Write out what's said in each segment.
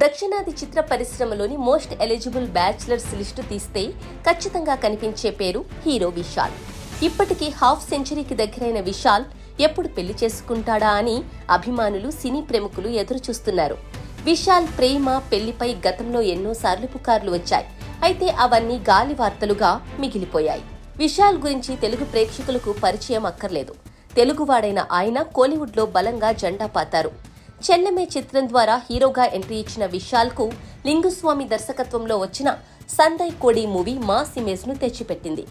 దక్షిణాది చిత్ర పరిశ్రమలోని most eligible bachelors list తీస్తే ఖచ్చితంగా కనిపించే పేరు హీరో విశాల్. ఇప్పటికీ హాఫ్ సెంచరీకి దగ్గరైన విశాల్ ఎప్పుడు పెళ్ళి చేసుకుంటాడా అని అభిమానులు సినీ ప్రముఖులు ఎదురు చూస్తున్నారు విశాల్ ప్రేమ పెళ్ళిపై గతంలో ఎన్నోసార్లు పుకార్లు వచ్చాయి. అయితే అవన్నీ గాలి వార్తలుగా మిగిలిపోయాయి. విశాల్ గురించి తెలుగు ప్రేక్షకులకు పరిచయం అక్కర్లేదు. తెలుగువాడైన ఆయన కోలీవుడ్లో బలంగా జెండా పాతారు. చెల్లెమే చిత్రం ద్వారా హీరోగా ఎంట్రీ ఇచ్చిన విశాల్కు లింగుస్వామి దర్శకత్వంలో వచ్చిన సందయ్ కోడి మూవీ మాస్ ఇమేజ్ను తెచ్చిపెట్టింది.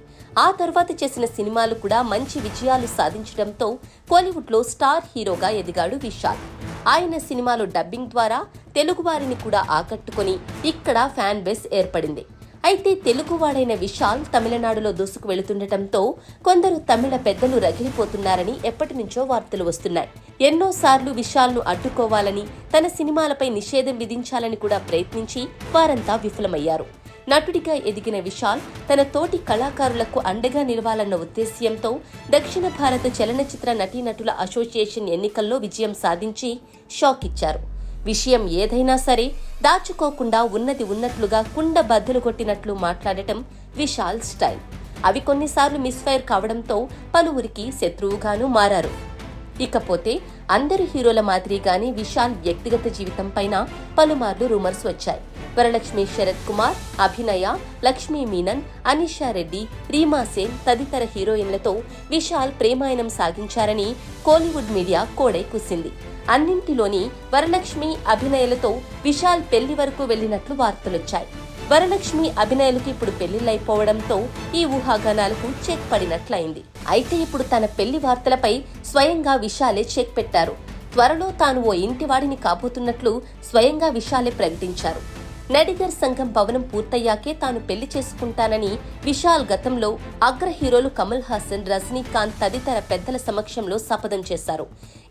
ఆ తర్వాత చేసిన సినిమాలు కూడా మంచి విజయాలు సాధించడంతో కోలీవుడ్లో స్టార్ హీరోగా ఎదిగాడు విశాల్. ఆయన సినిమాలు డబ్బింగ్ ద్వారా తెలుగువారిని కూడా ఆకట్టుకొని ఇక్కడ ఫ్యాన్ బేస్ ఏర్పడింది. అయితే తెలుగువాడైన విశాల్ తమిళనాడులో దూసుకు వెళుతుండటంతో కొందరు తమిళ పెద్దలు రగిలిపోతున్నారని ఎప్పటి నుంచో వార్తలు వస్తున్నాయి. ఎన్నోసార్లు విశాల్ను అడ్డుకోవాలని తన సినిమాలపై నిషేధం విధించాలని కూడా ప్రయత్నించి వారంతా విఫలమయ్యారు. నటుడిగా ఎదిగిన విశాల్ తన తోటి కళాకారులకు అండగా నిలవాలన్న ఉద్దేశ్యంతో దక్షిణ భారత చలనచిత్ర నటీనటుల అసోసియేషన్ ఎన్నికల్లో విజయం సాధించి షాక్ ఇచ్చారు విషయం ఏదైనా సరే దాచుకోకుండా ఉన్నది ఉన్నట్లుగా కుండ బద్దలు కొట్టినట్లు మాట్లాడటం విశాల్ స్టైల్. అవి కొన్నిసార్లు మిస్ఫైర్ కావడంతో పలువురికి శత్రువుగాను మారారు. ఇకపోతే అందరి హీరోల మాదిరిగానే విశాల్ వ్యక్తిగత జీవితం పైన పలుమార్లు రూమర్స్ వచ్చాయి. వరలక్ష్మి శరత్ కుమార్ అభినయ లక్ష్మీ మీనన్ అనిషా రెడ్డి రీమా సేన్ తదితర హీరోయిన్లతో విశాల్ ప్రేమాయణం సాగించారని కోలీవుడ్ మీడియా కోడై కూసింది. అన్నింటిలోని వరలక్ష్మి అభినయలతో విశాల్ పెళ్ళి వరకు వెళ్ళినట్లు వార్తలొచ్చాయి. వరలక్ష్మి అభినయులకు ఇప్పుడు పెళ్ళిళ్ళైపోవడంతో ఈ ఊహాగానాలకు చెక్ పడినట్లయింది అయితే ఇప్పుడు తన పెళ్ళి వార్తలపై స్వయంగా విశాలే చెక్ పెట్టారు. త్వరలో తాను ఓ ఇంటివాడిని కాబోతున్నట్లు స్వయంగా విశాలే ప్రకటించారు. నడిగర్ సంఘం భవనం పూర్తయ్యాకే తాను పెళ్ళి చేసుకుంటానని విశాల్ గతంలో అగ్ర హీరోలు కమల్ హాసన్ రజనీకాంత్ తదితర పెద్దల సమక్షంలో శపథం చేశారు.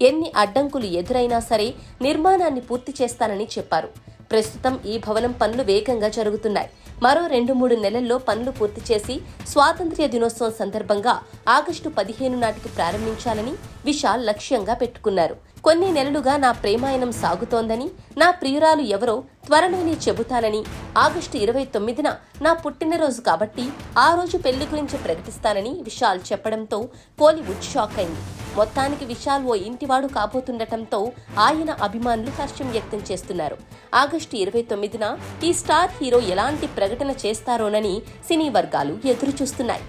ఎన్ని అడ్డంకులు ఎదురైనా సరే నిర్మాణాన్ని పూర్తి చేస్తానని చెప్పారు. ప్రస్తుతం ఈ భవనం పనులు వేగంగా జరుగుతున్నాయి. మరో రెండు మూడు నెలల్లో పనులు పూర్తి చేసి స్వాతంత్ర్య దినోత్సవం సందర్భంగా ఆగస్టు పదిహేను నాటికి ప్రారంభించాలని విశాల్ లక్ష్యంగా పెట్టుకున్నారు. కొన్ని నెలలుగా నా ప్రేమాయణం సాగుతోందని నా ప్రియురాలు ఎవరో త్వరలోనే చెబుతానని ఆగస్టు ఇరవై తొమ్మిదిన నా పుట్టినరోజు కాబట్టి ఆ రోజు పెళ్ళి గురించి ప్రకటిస్తానని విశాల్ చెప్పడంతో కోలీవుడ్ షాక్ అయింది. మొత్తానికి విశాల్ ఓ ఇంటివాడు కాబోతుండటంతో ఆయన అభిమానులు హర్షం వ్యక్తం చేస్తున్నారు. ఆగస్టు ఇరవై తొమ్మిదిన ఈ స్టార్ హీరో ఎలాంటి ప్రకటన చేస్తారోనని సినీ వర్గాలు ఎదురుచూస్తున్నాయి.